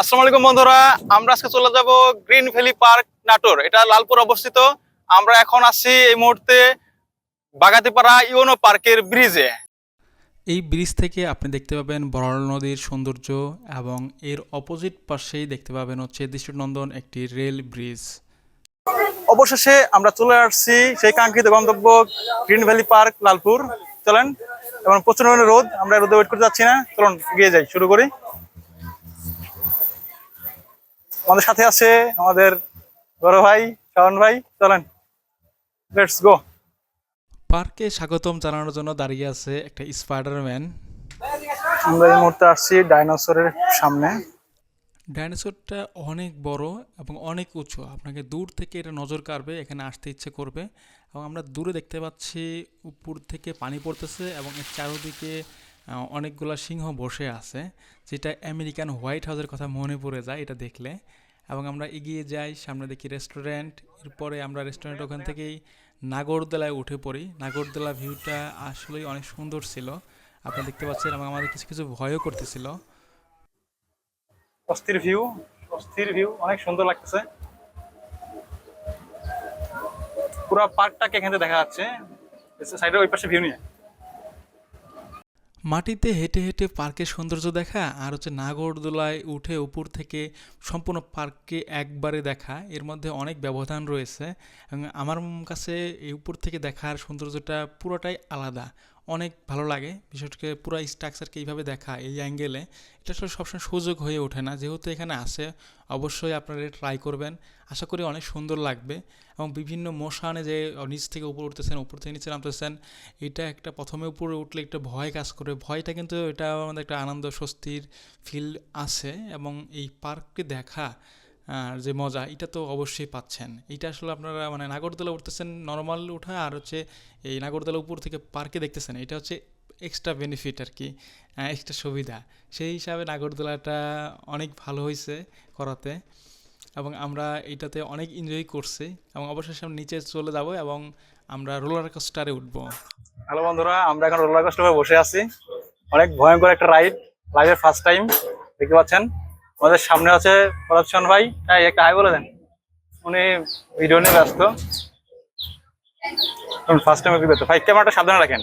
আসসালামু আলাইকুম বন্ধুরা আমরা আজকে চলে যাব গ্রিন ভ্যালি পার্ক নাটোর। এটা লালপুর অবস্থিত। আমরা এখন আছি এই মুহূর্তে বাগাতিপাড়া ইউনো পার্কের ব্রিজে। এই ব্রিজ থেকে আপনি দেখতে পাবেন বরাল নদীর সৌন্দর্য এবং এর অপোজিট পাশেই দেখতে পাবেন হচ্ছে দৃষ্টিনন্দন একটি রেল ব্রিজ। অবশেষে আমরা চলে আসছি সেই কাঙ্ক্ষিত গন্তব্য গ্রিন ভ্যালি পার্ক লালপুর। চলেন এবং প্রচুর রোদ আমরা রোদে ওয়েট করতে যাচ্ছি না। চলুন গিয়ে যাই শুরু করি। আমাদের সাথে আছে আমাদের বড় ভাই শাওন ভাই চলেন। লেটস গো পার্কে স্বাগতম জানানোর জন্য দাঁড়িয়ে আছে একটা স্পাইডারম্যান আমরা এই মুহূর্তে আসছি ডাইনোসরের সামনে। ডাইনোসরটা অনেক বড় এবং অনেক উঁচু। আপনাকে দূর থেকে এটা নজর কাড়বে এখানে আসতে ইচ্ছে করবে। এবং আমরা দূরে দেখতে পাচ্ছি উপর থেকে পানি পড়তেছে এবং এর চারদিকে অনেকগুলা সিংহ বসে আছে, যেটা আমেরিকান হোয়াইট হাউসের কথা মনে পড়ে যায় এটা দেখলে। এবং আমরা এগিয়ে যাই, সামনে দেখি রেস্টুরেন্ট, এরপরে আমরা রেস্টুরেন্ট ওখান থেকেই নাগরদোলায় উঠে পড়ি। নাগরদোলা ভিউটা আসলেই অনেক সুন্দর ছিল। আপনারা দেখতে পাচ্ছেন এবং আমাদের কিছু কিছু ভয়ও করতেছিল। অস্থির ভিউ অস্থির ভিউ, অনেক সুন্দর লাগতেছে। পুরো পার্কটাকে এখান দেখা যাচ্ছে, সাইডের ওই পাশে ভিউ নিয়ে। মাটিতে হেঁটে হেঁটে পার্কের সৌন্দর্য দেখা আর হচ্ছে নাগরদোলায় উঠে উপর থেকে সম্পূর্ণ পার্ককে একবারে দেখা, এর মধ্যে অনেক ব্যবধান রয়েছে। এবং আমার কাছে এই উপর থেকে দেখার সৌন্দর্যটা পুরোটাই আলাদা। অনেক ভালো লাগে। বিশেষ করে পুরো স্ট্রাকচারকে এইভাবে দেখা, এই অ্যাঙ্গেলে এটা আসলে সবসময় সুযোগ হয়ে ওঠে না। যেহেতু এখানে আসে অবশ্যই আপনারা ট্রাই করবেন। আশা করি অনেক সুন্দর লাগবে। এবং বিভিন্ন মোশানে যে নিচ থেকে উপরে উঠতেছেন, উপর থেকে নিচে নামতেছেন, এটা একটা প্রথমে উপরে উঠলে একটা ভয় কাজ করে। ভয়টা কিন্তু এটা আমাদের একটা আনন্দ, স্বস্তির ফিল আছে। এবং এই পার্ককে দেখা যে মজা, এটা তো অবশ্যই পাচ্ছেন। এটা আসলে আপনারা মানে নাগরদোলা উঠতেছেন নর্মাল উঠা আর হচ্ছে এই নাগরদোলা উপর থেকে পার্কে দেখতেছেন, এটা হচ্ছে এক্সট্রা বেনিফিট আর কি এক্সট্রা সুবিধা। সেই হিসাবে নাগরদোলাটা অনেক ভালো হয়েছে করাতে এবং আমরা এটাতে অনেক এনজয় করছি এবং অবশেষে আমরা নিচে চলে যাব এবং আমরা রোলার কোস্টারে উঠবো। হ্যালো বন্ধুরা, আমরা এখন রোলার কোস্টারে বসে আছি। অনেক ভয়ঙ্কর একটা রাইড লাইভের ফার্স্ট টাইম দেখতে পাচ্ছেন? আমাদের সামনে আছে প্রদর্শন ভাই। হ্যাঁ একটা হাই বলে দেন। উনি ভিডিও নিয়ে ব্যস্ত। ফার্স্ট টাইম ব্যস্ত ভাই ক্যামেরাটা সাবধানে রাখেন।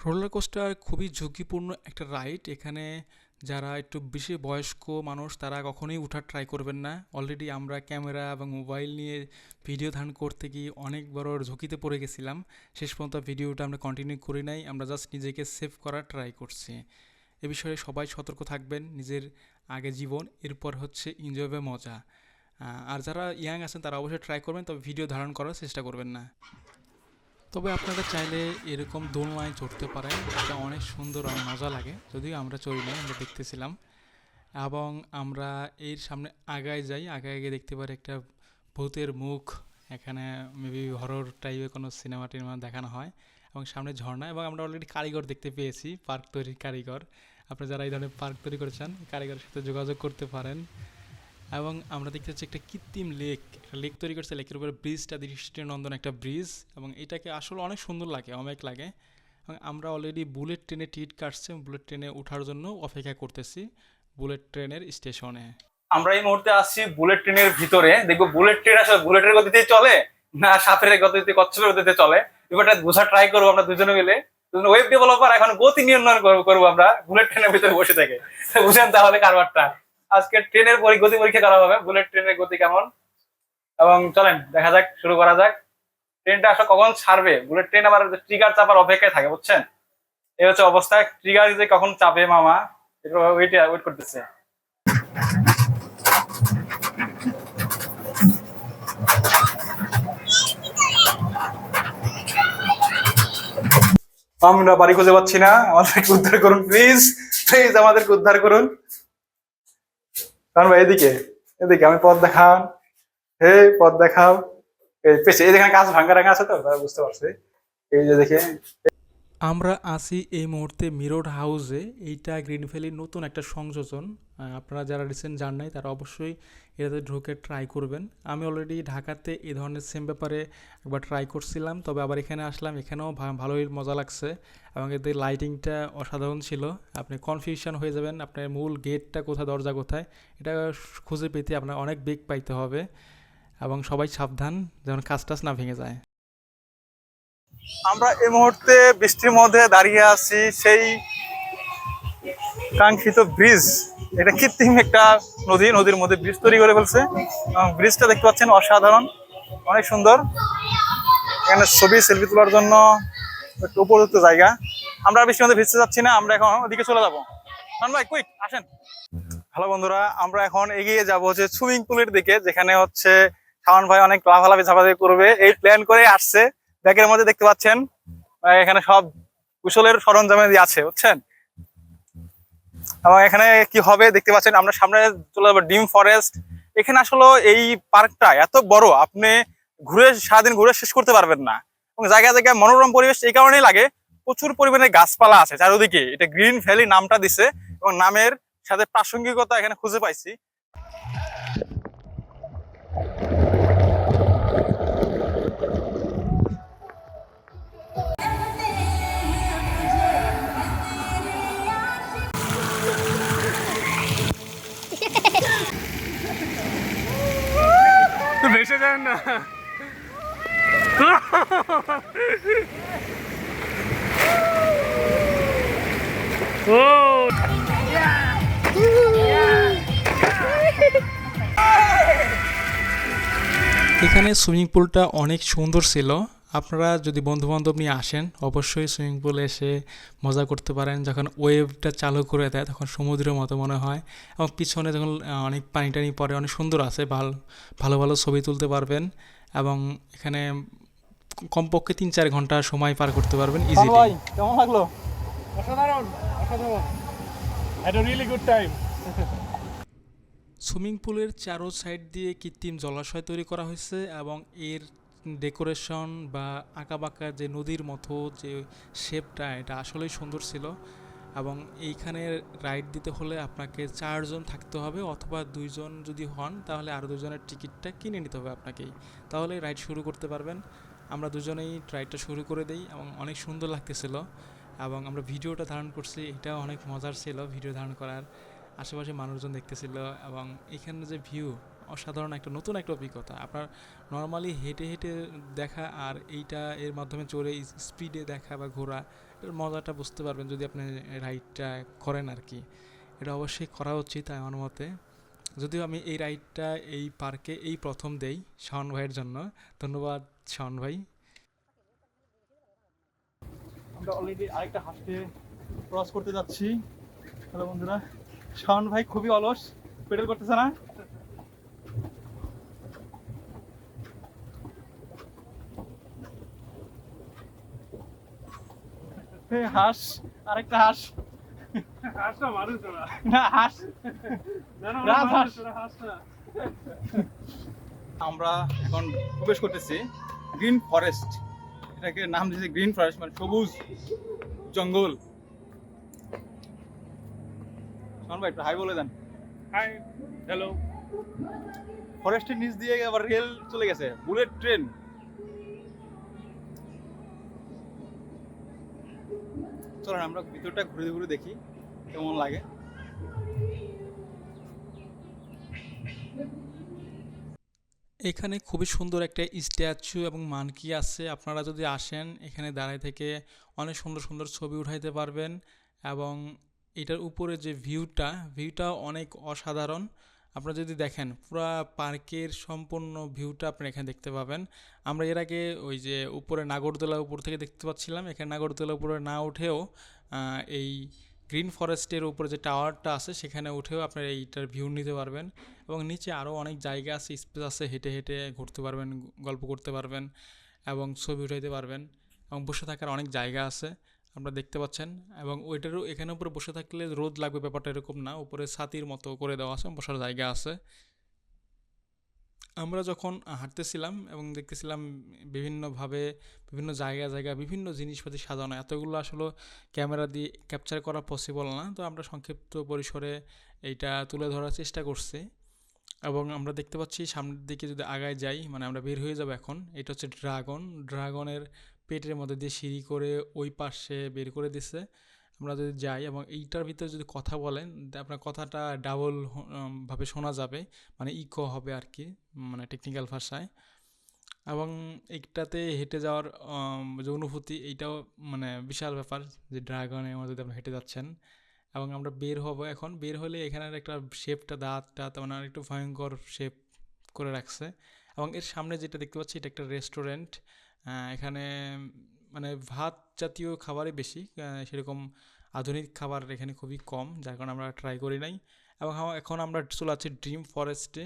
রোলার কোস্টার খুবই ঝুঁকিপূর্ণ একটা রাইড এখানে যারা একটু বেশি বয়স্ক মানুষ, তারা কখনোই উঠার ট্রাই করবেন না। অলরেডি আমরা ক্যামেরা এবং মোবাইল নিয়ে ভিডিও ধারণ করতে গিয়ে অনেক বড় ঝুঁকিতে পড়ে গেছিলাম। শেষ পর্যন্ত ভিডিওটা আমরা কন্টিনিউ করি নাই, আমরা জাস্ট নিজেকে সেভ করার ট্রাই করছি। এ বিষয়ে সবাই সতর্ক থাকবেন, নিজের আগে জীবন, এরপর হচ্ছে এনজয় হবে মজা। আর যারা ইয়াং আছেন, তারা অবশ্যই ট্রাই করবেন, তবে ভিডিও ধারণ করার চেষ্টা করবেন না। তবে আপনারা চাইলে এরকম দোলনায় চড়তে পারেন। এটা অনেক সুন্দর আর মজা লাগে। যদিও আমরা চড়ি নাই, আমরা দেখতেছিলাম। এবং আমরা এর সামনে আগায় যাই। আগায় গিয়ে দেখতে পারি একটা ভূতের মুখ। এখানে মেবি হরর টাইপের কোনো সিনেমা টিনেমা দেখানো হয়। এবং সামনে ঝর্ণা এবং আমরা অলরেডি কারিগর দেখতে পেয়েছি, পার্ক তৈরির কারিগর। আপনারা যারা এই ধরনের পার্ক তৈরি করেছেন, কারিগরের সাথে যোগাযোগ করতে পারেন। এবং আমরা দেখতে পাচ্ছি একটা কৃত্রিম লেক একটা লেক তৈরি করছে লেকের উপরে ব্রিজটা দৃষ্টিনন্দন একটা ব্রিজ এবং এটাকে আসলে অনেক সুন্দর লাগে, অনেক লাগে। আমরা অলরেডি বুলেট ট্রেনে টিকিট কাটছি বুলেট ট্রেনে ওঠার জন্য অপেক্ষা করতেছি বুলেট ট্রেনের স্টেশনে আমরা এই মুহূর্তে আসছি বুলেট ট্রেনের ভিতরে। দেখব বুলেট ট্রেন আসলে বুলেটের গতিতে চলে না সাপের গতিতে, কচ্ছপের গতিতে চলে? ব্যাপারটা বোঝা ট্রাই করব আমরা দুজনে মিলে। ওয়েব ডেভেলপার এখন গতি নিয়ন্ত্রণ করব আমরা বুলেট ট্রেনের ভিতরে বসে থেকে। বুঝেন তাহলে কারবারটা? আজকে ট্রেনের গতি পরীক্ষা করা হবে, বুলেট ট্রেনের গতি কেমন? এবং চলেন, দেখা যাক, শুরু করা যাক। ট্রেনটা আসলে কখন ছাড়বে? বুলেট ট্রেন আবার ট্রিগার চাপার অপেক্ষায় থাকে, বুঝছেন? এই হচ্ছে অবস্থা। ট্রিগার যে কখন চাপে মামা? এটা ওয়েট ওয়েট করতেছে। আমরা বাড়ি খুঁজে পাচ্ছি না। আমাদেরকে উদ্ধার করুন প্লিজ প্লিজ আমাদেরকে উদ্ধার করুন। কারণ ভাই, এদিকে এদিকে, আমি পথ দেখান হে পথ দেখাও। এই পেছে এই যেখানে কাজ, ভাঙ্গা রাঙা আছে তো? তারা বুঝতে পারছে। এই যে দেখে। আমরা আছি এই মুহূর্তে মিরোড হাউসে। এইটা গ্রিন ভ্যালির নতুন একটা সংযোজন। আপনারা যারা রিসেন্ট যান নাই, তারা অবশ্যই এটাতে ঢুকে ট্রাই করবেন। আমি অলরেডি ঢাকাতে এই ধরনের সেম ব্যাপারে একবার ট্রাই করছিলাম, তবে আবার এখানে আসলাম, এখানেও ভালোই মজা লাগছে এবং এদের লাইটিংটা অসাধারণ ছিল। আপনি কনফিউশন হয়ে যাবেন, আপনার মূল গেটটা কোথায়, দরজা কোথায়, এটা খুঁজে পেতে আপনার অনেক বেগ পাইতে হবে এবং সবাই সাবধান যেমন কাজ টাজ না ভেঙে যায়। আমরা এই মুহূর্তে বৃষ্টির মধ্যে দাঁড়িয়ে আছি, সেই কাঙ্ক্ষিত ব্রিজ এটা কৃত্রিম একটা নদী, নদীর মধ্যে ব্রিজ তৈরি করে ফেলছে। ব্রিজটা দেখতে পাচ্ছেন অসাধারণ, অনেক সুন্দর। এখানে ছবি সেলফি তোলার জন্য একটু উপযুক্ত জায়গা। আমরা বৃষ্টির মধ্যে ভিজতে যাচ্ছি না, আমরা এখন ওদিকে চলে যাব। ভাই কুইক আসেন। হ্যালো বন্ধুরা, আমরা এখন এগিয়ে যাব হচ্ছে সুইমিং পুলের দিকে, যেখানে হচ্ছে শাওন ভাই অনেক লাফালাফি ঝাপাঝাপি করবে। এই প্ল্যান করে আসছে। ব্যাগের মধ্যে দেখতে পাচ্ছেন, এখানে সব কুশলের সরঞ্জামে আছে, বুঝছেন? এবং এখানে কি হবে দেখতে পাচ্ছেন, আমরা সামনে চলে যাব ডিম ফরেস্ট এখানে আসলে এই পার্কটা এত বড়, আপনি ঘুরে সারাদিন ঘুরে শেষ করতে পারবেন না। এবং জায়গায় জায়গায় মনোরম পরিবেশ এই কারণেই লাগে। প্রচুর পরিমাণে গাছপালা আছে, চারিদিকে। এটা গ্রিন ভ্যালি নামটা দিছে এবং নামের সাথে প্রাসঙ্গিকতা এখানে খুঁজে পাইছি। ভেসে যান না। ও। এখানে সুইমিং পুলটা অনেক সুন্দর ছিল। আপনারা যদি বন্ধু বান্ধব নিয়ে আসেন অবশ্যই সুইমিং পুলে এসে মজা করতে পারেন। যখন ওয়েভটা চালু করে দেয় তখন সমুদ্রের মতো মনে হয় এবং পিছনে যখন অনেক পানি টানি পড়ে অনেক সুন্দর আছে। ভালো ভালো ভালো ছবি তুলতে পারবেন এবং এখানে কমপক্ষে তিন চার ঘণ্টা সময় পার করতে পারবেন ইজিলি কেমন লাগল? অসাধারণ অসাধারণ। রিয়েলি গুড টাইম সুইমিং পুলের চারো সাইড দিয়ে কৃত্রিম জলাশয় তৈরি করা হয়েছে এবং এর ডেকোরেশন বা আঁকাবাঁকা যে নদীর মতো যে শেপটা, এটা আসলেই সুন্দর ছিল। এবং এইখানে রাইড দিতে হলে আপনাকে চারজন থাকতে হবে অথবা দুইজন যদি হন, তাহলে আরও দুজনের টিকিটটা কিনে নিতে হবে আপনাকেই। তাহলে রাইড শুরু করতে পারবেন। আমরা দুজনেই রাইডটা শুরু করে দেই এবং অনেক সুন্দর লাগতেছিল। এবং আমরা ভিডিওটা ধারণ করছি, এটাও অনেক মজার ছিল ভিডিও ধারণ করার। আশেপাশে মানুষজন দেখতেছিল এবং এখানে যে ভিউ অসাধারণ একটা নতুন একটা অভিজ্ঞতা। আপনার নর্মালি হেঁটে হেঁটে দেখা আর এইটা এর মাধ্যমে চড়ে স্পিডে দেখা বা ঘোরা, এর মজাটা বুঝতে পারবেন যদি আপনি রাইডটা করেন আর কি এটা অবশ্যই করা উচিত আমার মতে। যদিও আমি এই রাইডটা এই পার্কে এই প্রথম দেই শাওন ভাইয়ের জন্য। ধন্যবাদ শাওন ভাই। আমরা অলরেডি আরেকটা হাসতে ক্রস করতে যাচ্ছি। হ্যালো বন্ধুরা, শাওন ভাই খুবই অলস পেডেল করতেছে না? হাঁস আরেকটা হাঁস। হাসটা মানুষ না হাঁস। না না হাঁস। আমরা এখন প্রবেশ করতেছি গ্রিন ফরেস্ট। এটাকে নাম দিয়েছে গ্রিন ফরেস্ট মানে সবুজ জঙ্গল। শোন ভাই একটু হাই বলে দেন। হাই হ্যালো ফরেস্টের নিচ দিয়ে আবার রেল চলে গেছে বুলেট ট্রেন। চলেন, আমরা ভিতরটা ঘুরে ঘুরে দেখি কেমন লাগে। এখানে খুবই সুন্দর একটা স্ট্যাচু এবং মানকি আছে। আপনারা যদি আসেন, এখানে দাঁড়ায় থেকে অনেক সুন্দর সুন্দর ছবি উঠাইতে পারবেন এবং এটার উপরে যে ভিউটা ভিউটা অনেক অসাধারণ। আপনারা যদি দেখেন, পুরা পার্কের সম্পূর্ণ ভিউটা আপনি এখানে দেখতে পাবেন। আমরা এর আগে ওই যে উপরে নাগরদোলা উপর থেকে দেখতে পাচ্ছিলাম, এখানে নাগরদোলা উপরে না উঠেও এই গ্রিন ফরেস্টের উপরে যে টাওয়ারটা আছে, সেখানে উঠেও আপনার এইটার ভিউ নিতে পারবেন এবং নিচে আরও অনেক জায়গা আছে স্পেস আছে, হেঁটে হেঁটে ঘুরতে পারবেন, গল্প করতে পারবেন এবং ছবি উঠাইতে পারবেন এবং বসে থাকার অনেক জায়গা আছে। আপনারা দেখতে পাচ্ছেন। এবং ওইটারও এখানে উপরে বসে থাকলে রোদ লাগবে ব্যাপারটা এরকম না। উপরে ছাতির মতো করে দেওয়া আছে, বসার জায়গা আছে। আমরা যখন হাঁটতেছিলাম এবং দেখতেছিলাম বিভিন্নভাবে, বিভিন্ন জায়গা জায়গা বিভিন্ন জিনিসপাতি সাজানো, এতগুলো আসলে ক্যামেরা দিয়ে ক্যাপচার করা পসিবল না। তো আমরা সংক্ষিপ্ত পরিসরে এইটা তুলে ধরার চেষ্টা করছি। এবং আমরা দেখতে পাচ্ছি সামনের দিকে যদি আগায় যাই মানে আমরা বের হয়ে যাব এখন, এটা হচ্ছে ড্রাগন। ড্রাগনের পেটের মধ্যে দিয়ে সিঁড়ি করে ওই পাশে বের করে দিছে। আমরা যদি যাই এবং এইটার ভিতরে যদি কথা বলেন আপনার কথাটা ডাবল ভাবে শোনা যাবে মানে ইকো হবে আর কি মানে টেকনিক্যাল ভাষায়। এবং এইটাতে হেঁটে যাওয়ার যে অনুভূতি, এইটাও মানে বিশাল ব্যাপার যে ড্রাগনের মধ্যে আপনি হেঁটে যাচ্ছেন। এবং আমরা বের হব এখন। বের হলে এখানের একটা শেপটা দাঁতটা মানে আর একটু ভয়ঙ্কর শেপ করে রাখছে। এবং এর সামনে যেটা দেখতে পাচ্ছি, এটা একটা রেস্টুরেন্ট এখানে মানে ভাত জাতীয় খাবারই বেশি সেরকম আধুনিক খাবার এখানে খুবই কম, যার কারণে আমরা ট্রাই করি নাই। এবং এখন আমরা চলে আছি ড্রিম ফরেস্টে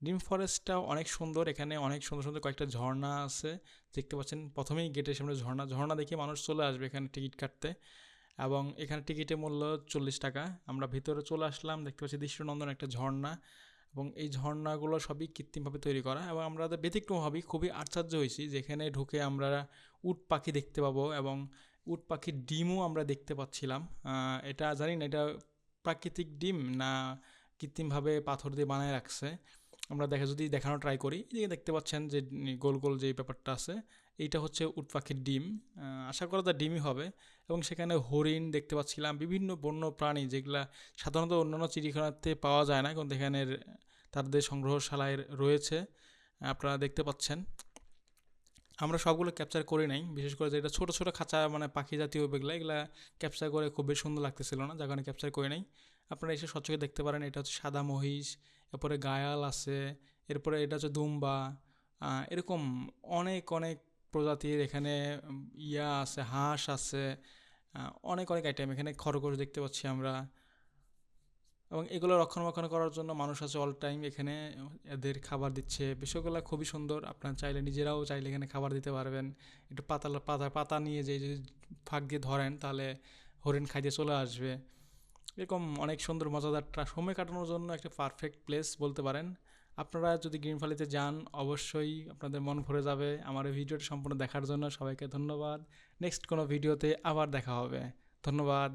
ড্রিম ফরেস্টটাও অনেক সুন্দর, এখানে অনেক সুন্দর সুন্দর কয়েকটা ঝর্ণা আছে, দেখতে পাচ্ছেন প্রথমেই গেটের সামনে ঝর্ণা ঝর্ণা দেখে মানুষ চলে আসবে এখানে টিকিট কাটতে। এবং এখানে টিকিটের মূল্য চল্লিশ টাকা। আমরা ভিতরে চলে আসলাম, দেখতে পাচ্ছি দৃশ্যনন্দন একটা ঝর্ণা। এবং এই ঝর্ণাগুলো সবই কৃত্রিমভাবে তৈরি করা এবং আমরা ব্যতিক্রম হবে খুবই আশ্চর্য হয়েছি। যেখানে ঢুকে আমরা উট পাখি দেখতে পাবো এবং উট পাখির ডিমও আমরা দেখতে পাচ্ছিলাম। এটা জানি না, এটা প্রাকৃতিক ডিম না কৃত্রিমভাবে পাথর দিয়ে বানায় রাখছে? আমরা দেখা যদি দেখানো ট্রাই করি এদিকে দেখতে পাচ্ছেন যে গোল গোল যে ব্যাপারটা আছে, এইটা হচ্ছে উট পাখির ডিম। আশা করা যায় ডিমই হবে। এবং সেখানে হরিণ দেখতে পাচ্ছিলাম, বিভিন্ন বন্য প্রাণী যেগুলা সাধারণত অন্যান্য চিড়িয়াখানাতে পাওয়া যায় না, কিন্তু এখানের তাদের সংগ্রহশালায় রয়েছে। আপনারা দেখতে পাচ্ছেন। আমরা সবগুলো ক্যাপচার করি নাই, বিশেষ করে যেটা ছোটো ছোটো খাঁচা মানে পাখি জাতীয় বেগুলা, এগুলা ক্যাপচার করে খুব বেশি সুন্দর লাগতেছিল না, যার কারণে ক্যাপচার করি নাই। আপনারা এসে স্বচ্ছকে দেখতে পারেন, এটা হচ্ছে সাদা মহিষ এরপরে গায়াল আছে, এরপরে এটা হচ্ছে দুম্বা এরকম অনেক অনেক প্রজাতির এখানে ইয়া আছে, হাঁস আছে অনেক অনেক আইটেম এখানে খরগোশ দেখতে পাচ্ছি আমরা। এবং এগুলো রক্ষণাবেক্ষণ করার জন্য মানুষ আছে অল টাইম এখানে, এদের খাবার দিচ্ছে। বিষয়গুলো খুবই সুন্দর, আপনারা চাইলে নিজেরাও চাইলে এখানে খাবার দিতে পারবেন। একটু পাতা পাতা পাতা নিয়ে যে ফাঁক দিয়ে ধরেন, তাহলে হরিণ খাইতে চলে আসবে। এরকম অনেক সুন্দর মজাদার সময় কাটানোর জন্য একটা পারফেক্ট প্লেস বলতে পারেন। আপনারা যদি গ্রিন যান, অবশ্যই আপনাদের মন ভরে যাবে। আমার এই ভিডিওটি সম্পূর্ণ দেখার জন্য সবাইকে ধন্যবাদ। নেক্সট কোনো ভিডিওতে আবার দেখা হবে। ধন্যবাদ।